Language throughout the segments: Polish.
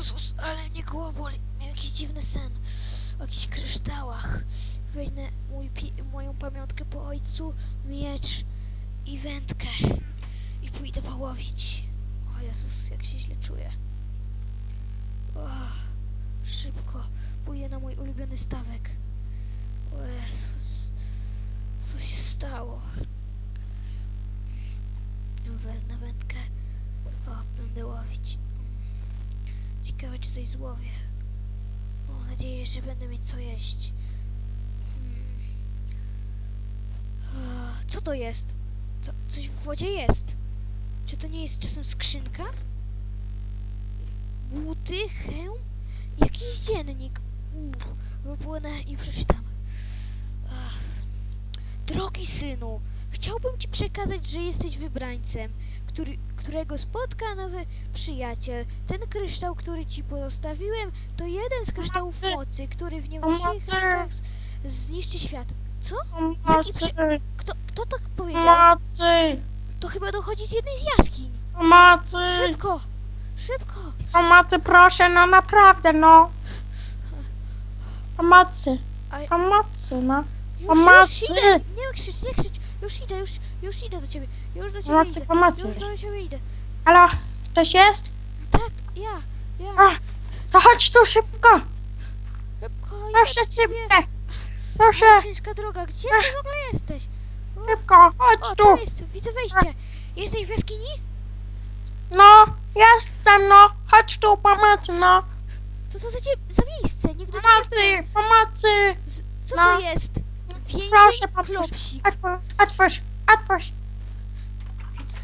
Jezus, ale mnie głowa boli. Miałem jakiś dziwny sen. O jakichś kryształach. Weźmę mój moją pamiątkę po ojcu, miecz i wędkę. I pójdę połowić. O Jezus, jak się źle czuję. O, szybko. Pójdę na mój ulubiony stawek. O Jezus. Czy coś złowię. Mam nadzieję, że będę mieć co jeść. Hmm. Co to jest? Co, coś w wodzie jest. Czy to nie jest czasem skrzynka? Buty, hełm? Jakiś dziennik. Wypłynę i przeczytam. Drogi synu, chciałbym ci przekazać, że jesteś wybrańcem, który, którego spotka nowy przyjaciel. Ten kryształ, który ci pozostawiłem, to jeden z kryształów mocy, który w niewłaściwych z- zniszczy świat. Co? Jaki przy-! Kto, kto tak powiedział? Pomocy! To chyba dochodzi z jednej z jaskiń. Pomocy! Szybko! Szybko! Pomocy, proszę, no naprawdę, no. Pomocy. A- Pomocy, no. Już, Pomocy! idę! Nie krzycz, nie krzycz! Już idę, już, już idę do ciebie. Już do ciebie Pomocy, idę. pomocy. Już do ciebie idę. Halo, ktoś jest? Tak, ja, ja. A, to chodź tu szybko. Szybko, idę Proszę do ciebie. Proszę, Ciężka droga, gdzie ty w ogóle jesteś? szybko, O, chodź tu. tam jest, widzę wejście. Jesteś w jaskini? No, jestem, no. Chodź tu, pomocy, no. Co to za, cie, za miejsce? Nigdy tu nie Pomocy, pomocy. Co No. to jest? Więzień Proszę, pomóż. klopsik. Otwórz, otwórz, otwórz.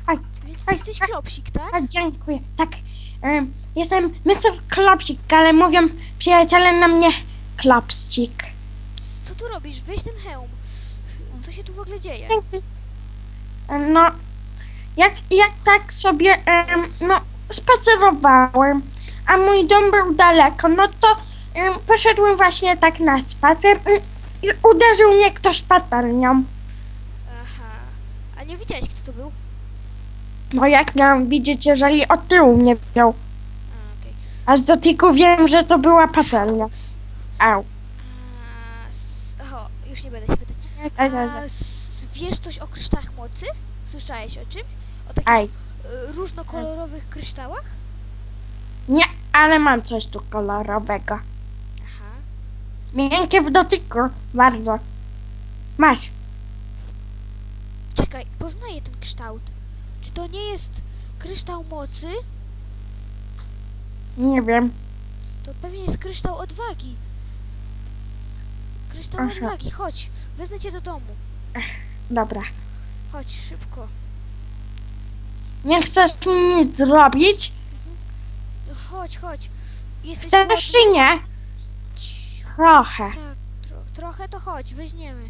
Aj, Więc ty jesteś klopsik, tak? A, dziękuję. Tak, em, jestem Mr. Klopsik, ale mówią przyjaciele na mnie Klopsik. Co tu robisz? Weź ten hełm. Co się tu w ogóle dzieje? Dzięki. Em, No, jak, jak tak sobie, em, no, spacerowałem, a mój dom był daleko, no to em, poszedłem właśnie tak na spacer em, i uderzył mnie ktoś patelnią. Aha. A nie widziałeś, kto to był? No jak miałam widzieć, jeżeli od tyłu mnie wziął. A, okej. Aż do tyku wiem, że to była patelnia. Au. A, s- O, już nie będę się pytać. Aj, A, aj, aj. s- wiesz coś o kryształach mocy? Słyszałeś o czym? O takich Aj. e, różnokolorowych kryształach? Nie, ale mam coś tu kolorowego. Miękkie w dotyku, bardzo. Masz. Czekaj, poznaję ten kształt. Czy to nie jest kryształ mocy? Nie wiem. To pewnie jest kryształ odwagi. Kryształ Aha. odwagi, chodź. Wezmę cię do domu. Dobra. Chodź, szybko. Nie chcesz mi nic zrobić? No Chodź, chodź. Jesteś Chcesz głodny? czy nie? Trochę. Tak, tro, trochę to chodź, weźmiemy.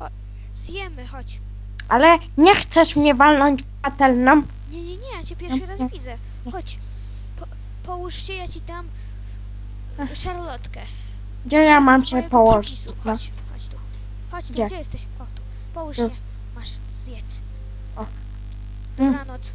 O, zjemy, chodź. Ale nie chcesz mnie walnąć patelną? Nie, nie, nie, ja cię pierwszy raz widzę. Chodź, po, połóż się, ja ci dam szarlotkę. Gdzie ja mam cię Mojego położyć? przepisu. No. Chodź, chodź tu. Chodź tu, Gdzie? gdzie jesteś? O, tu. Połóż Tu. się. Masz, zjedz. O. Dobranoc.